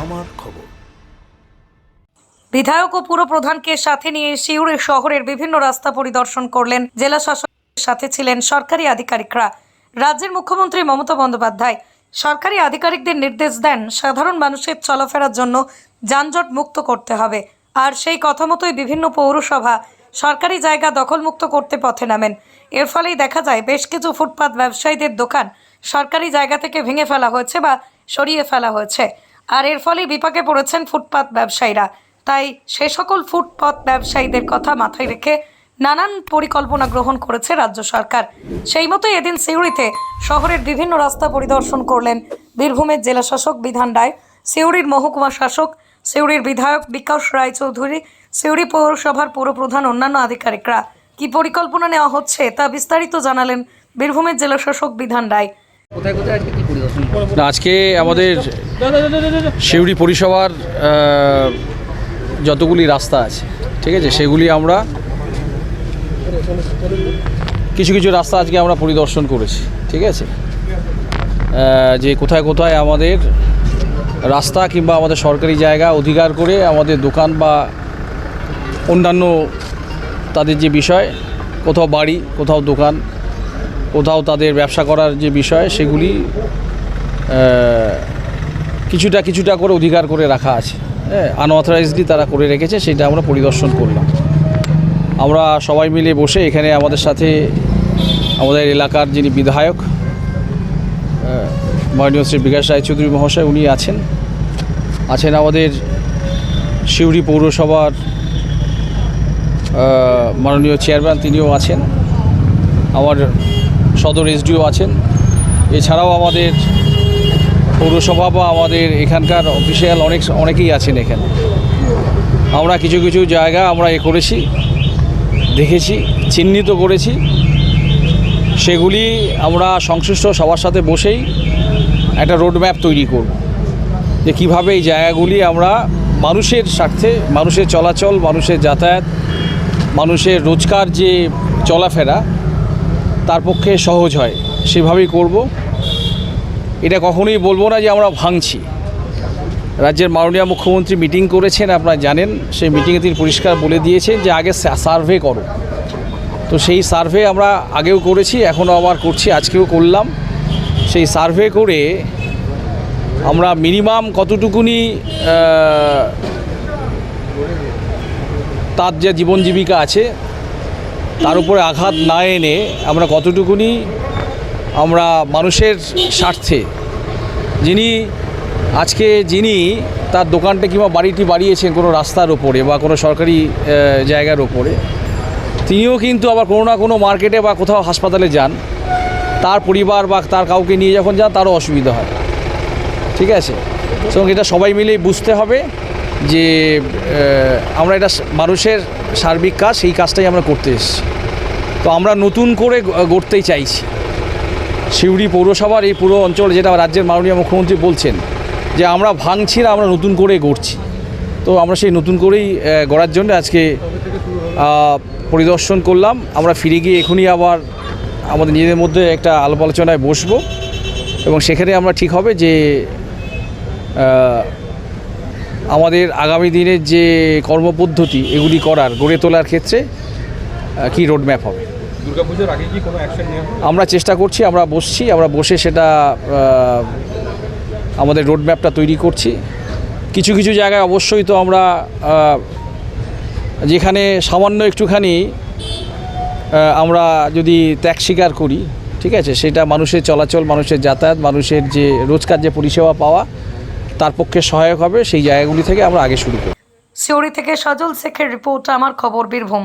আমার খবর। বিধায়ক ও পুরপ্রধানকে সাথে নিয়ে সিউড়ি শহরের বিভিন্ন রাস্তা পরিদর্শন করলেন জেলা শাসকের সাথে ছিলেন সরকারি আধিকারিকরা। রাজ্যের মুখ্যমন্ত্রী মমতা বন্দ্যোপাধ্যায় সরকারি আধিকারিকদের নির্দেশ দেন সাধারণ মানুষের চলাফেরার জন্য যানজট মুক্ত করতে হবে। আর সেই কথা মতোই বিভিন্ন পৌরসভা সরকারি জায়গা দখলমুক্ত করতে পথে নামেন। এর ফলেই দেখা যায় বেশ কিছু ফুটপাত ব্যবসায়ীদের দোকান সরকারি জায়গা থেকে ভেঙে ফেলা হয়েছে বা সরিয়ে ফেলা হয়েছে। আর এর ফলে বিপাকে পড়েছেন ফুটপাত ব্যবসায়ীরা। তাই সে সকল ফুটপাত ব্যবসায়ীদের কথা মাথায় রেখে নানান পরিকল্পনা গ্রহণ করেছে রাজ্য সরকার। সেই মতো এদিন সিউড়িতে শহরের বিভিন্ন রাস্তা পরিদর্শন করলেন বীরভূমের জেলা শাসক বিধান রায় সিউড়ির মহকুমা শাসক সিউড়ির বিধায়ক বিকাশ রায়চৌধুরী সিউড়ি পৌরসভার পৌরপ্রধান অন্যান্য আধিকারিকরা। কি পরিকল্পনা নেওয়া হচ্ছে তা বিস্তারিত জানালেন বীরভূমের জেলা শাসক বিধান রায়। কোথায় কোথায় আজকে কি পরিদর্শন? না, আজকে আমাদের শিউড়ি পরিষেবার যতগুলি রাস্তা আছে, ঠিক আছে, সেগুলি আমরা কিছু কিছু রাস্তা আজকে আমরা পরিদর্শন করেছি, ঠিক আছে? যে কোথায় কোথায় আমাদের রাস্তা কিংবা আমাদের সরকারি জায়গা অধিকার করে আমাদের দোকান বা অন্যান্য তাদের যে বিষয়, কোথাও বাড়ি, কোথাও দোকান, কোথাও তাদের ব্যবসা করার যে বিষয়, সেগুলি কিছুটা কিছুটা করে অধিকার করে রাখা আছে। হ্যাঁ আনঅথরাইজডলি তারা করে রেখেছে সেটা আমরা পরিদর্শন করলাম। আমরা সবাই মিলে বসে এখানে আমাদের সাথে আমাদের এলাকার যিনি বিধায়ক আহ, মাননীয় শ্রী বিকাশ রায়চৌধুরী মহাশয় উনি আছেন। আছেন আমাদের সিউড়ি পৌরসভার মাননীয় চেয়ারম্যান তিনিও আছেন। আমার সদর এসডিও আছেন। এছাড়াও আমাদের পৌরসভা বা আমাদের এখানকার অফিসিয়াল অনেক অনেকেই আছেন এখানে। আমরা কিছু কিছু জায়গা আমরা এ করেছি, দেখেছি, চিহ্নিত করেছি। সেগুলি আমরা সংশ্লিষ্ট সবার সাথে বসেই একটা রোডম্যাপ তৈরি করব। যে কীভাবে এই জায়গাগুলি আমরা মানুষের স্বার্থে, মানুষের চলাচল, মানুষের যাতায়াত, মানুষের রোজকার যে চলাফেরা, তার পক্ষে সহজ হয়। সেভাবেই করব। এটা কখনোই বলব না যে আমরা ভাঙছি। রাজ্যের মাননীয় মুখ্যমন্ত্রী মিটিং করেছেন, আপনারা জানেন, সেই মিটিংয়ে তিনি পরিষ্কার বলে দিয়েছেন যে আগে সার্ভে করো। তো সেই সার্ভে আমরা আগেও করেছি, এখনও আবার করছি, আজকেও করলাম। সেই সার্ভে করে আমরা মিনিমাম কতটুকুনি তার যে জীবন জীবিকা আছে, তার উপরে আঘাত না এনে আমরা কতটুকুনি আমরা মানুষের স্বার্থে। যিনি আজকে যিনি তার দোকানটা কিংবা বাড়িটি বাড়িয়েছেন কোনো রাস্তার ওপরে বা কোনো সরকারি জায়গার ওপরে তিনিও কিন্তু আবার কোনো না কোনো মার্কেটে বা কোথাও হাসপাতালে যান। তার পরিবার বা তার কাউকে নিয়ে যখন যান, তারও অসুবিধা হয়। ঠিক আছে? এবং এটা সবাই মিলেই বুঝতে হবে যে আমরা এটা মানুষের সার্বিক কাজ, সেই কাজটাই আমরা করতে এসেছি। তো আমরা নতুন করে গড়তেই চাইছি। সিউড়ি পৌরসভার এই পুরো অঞ্চল যেটা রাজ্যের মাননীয় মুখ্যমন্ত্রী বলছেন, যে আমরা ভাঙছি না, আমরা নতুন করে গড়ছি। তো আমরা সেই নতুন করেই গড়ার জন্য আজকে পরিদর্শন করলাম। আমরা ফিরে গিয়ে এখনই আবার আমাদের নিজেদের মধ্যে একটা আলাপ আলোচনায় বসবো। এবং সেখানে আমরা ঠিক হবে যে আমাদের আগামী দিনের যে কর্মপদ্ধতি এগুলি করার, গড়ে তোলার ক্ষেত্রে কী রোডম্যাপ হবে? দুর্গাপুজোর আগে কি কোনো অ্যাকশন নেওয়া আমরা চেষ্টা করছি আমরা বসছি আমরা বসে সেটা আমাদের রোডম্যাপটা তৈরি করছি। কিছু কিছু জায়গায় অবশ্যই তো আমরা যেখানে সামান্য একটুখানি আমরা যদি ত্যাগ স্বীকার করি ঠিক আছে সেটা মানুষের চলাচল মানুষের যাতায়াত মানুষের যে রোজকার যে পরিষেবা পাওয়া তার পক্ষে সহায়ক হবে সেই জায়গাগুলি থেকে আমরা আগে শুরু করি। সিউড়ি থেকে সজল শেখের রিপোর্ট আমার খবর বীরভূম।